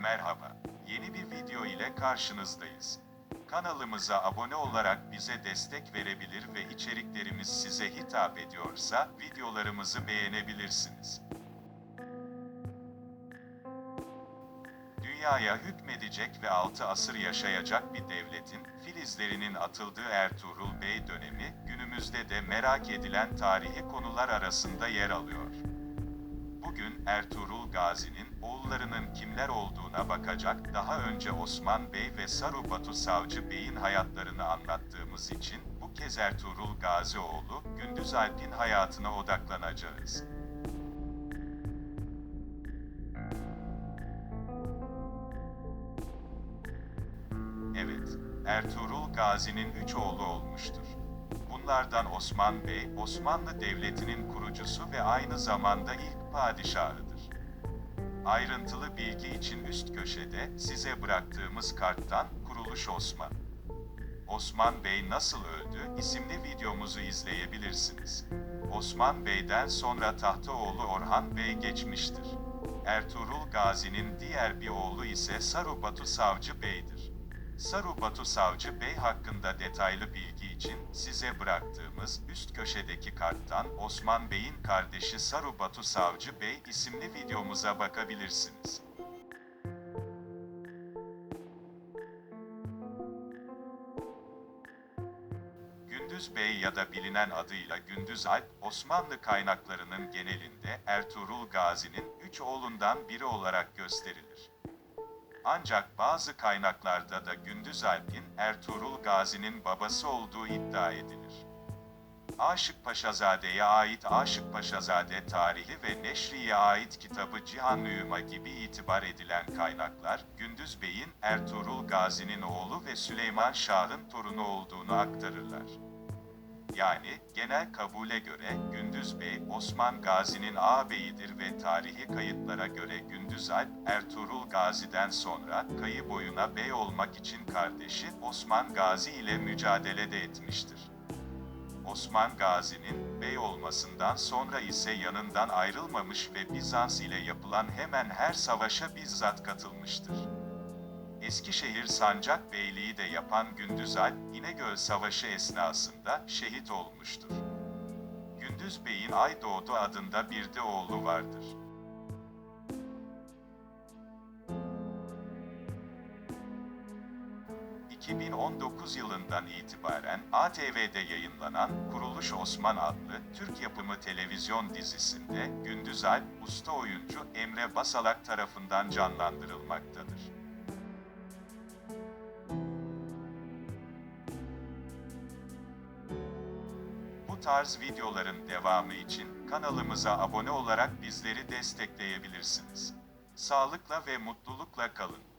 Merhaba. Yeni bir video ile karşınızdayız. Kanalımıza abone olarak bize destek verebilir ve içeriklerimiz size hitap ediyorsa videolarımızı beğenebilirsiniz. Dünyaya hükmedecek ve 6 asır yaşayacak bir devletin filizlerinin atıldığı Ertuğrul Bey dönemi günümüzde de merak edilen tarihi konular arasında yer alıyor. Bugün Ertuğrul Gazi'nin oğullarının kimler olduğuna bakacak, daha önce Osman Bey ve Saru Batu Savcı Bey'in hayatlarını anlattığımız için bu kez Ertuğrul Gazi oğlu Gündüz Alp'in hayatına odaklanacağız. Evet, Ertuğrul Gazi'nin üç oğlu olmuştur. Bunlardan Osman Bey, Osmanlı Devleti'nin kurucusu ve aynı zamanda ilk padişahıdır. Ayrıntılı bilgi için üst köşede size bıraktığımız karttan Kuruluş Osman. Osman Bey nasıl öldü isimli videomuzu izleyebilirsiniz. Osman Bey'den sonra tahta oğlu Orhan Bey geçmiştir. Ertuğrul Gazi'nin diğer bir oğlu ise Saru Batu Savcı Bey'dir. Saru Batu Savcı Bey hakkında detaylı bilgi için size bıraktığımız üst köşedeki karttan Osman Bey'in kardeşi Saru Batu Savcı Bey isimli videomuza bakabilirsiniz. Gündüz Bey ya da bilinen adıyla Gündüz Alp, Osmanlı kaynaklarının genelinde Ertuğrul Gazi'nin üç oğlundan biri olarak gösterilir. Ancak bazı kaynaklarda da Gündüz Alp'in Ertuğrul Gazi'nin babası olduğu iddia edilir. Aşık Paşazade'ye ait Aşık Paşazade tarihi ve Neşri'ye ait kitabı Cihan Nüyuma gibi itibar edilen kaynaklar, Gündüz Bey'in Ertuğrul Gazi'nin oğlu ve Süleyman Şah'ın torunu olduğunu aktarırlar. Yani genel kabule göre Gündüz Bey Osman Gazi'nin ağabeyidir ve tarihi kayıtlara göre Gündüz Alp Ertuğrul Gazi'den sonra kayı boyuna bey olmak için kardeşi Osman Gazi ile mücadele de etmiştir. Osman Gazi'nin bey olmasından sonra ise yanından ayrılmamış ve Bizans ile yapılan hemen her savaşa bizzat katılmıştır. Eskişehir Sancak Beyliği de yapan Gündüz Alp, İnegöl Savaşı esnasında şehit olmuştur. Gündüz Bey'in Aydoğdu adında bir de oğlu vardır. ...2019 yılından itibaren ATV'de yayınlanan Kuruluş Osman adlı Türk yapımı televizyon dizisinde Gündüz Alp, usta oyuncu Emre Basalak tarafından canlandırılmaktadır. Tarz videoların devamı için kanalımıza abone olarak bizleri destekleyebilirsiniz. Sağlıkla ve mutlulukla kalın.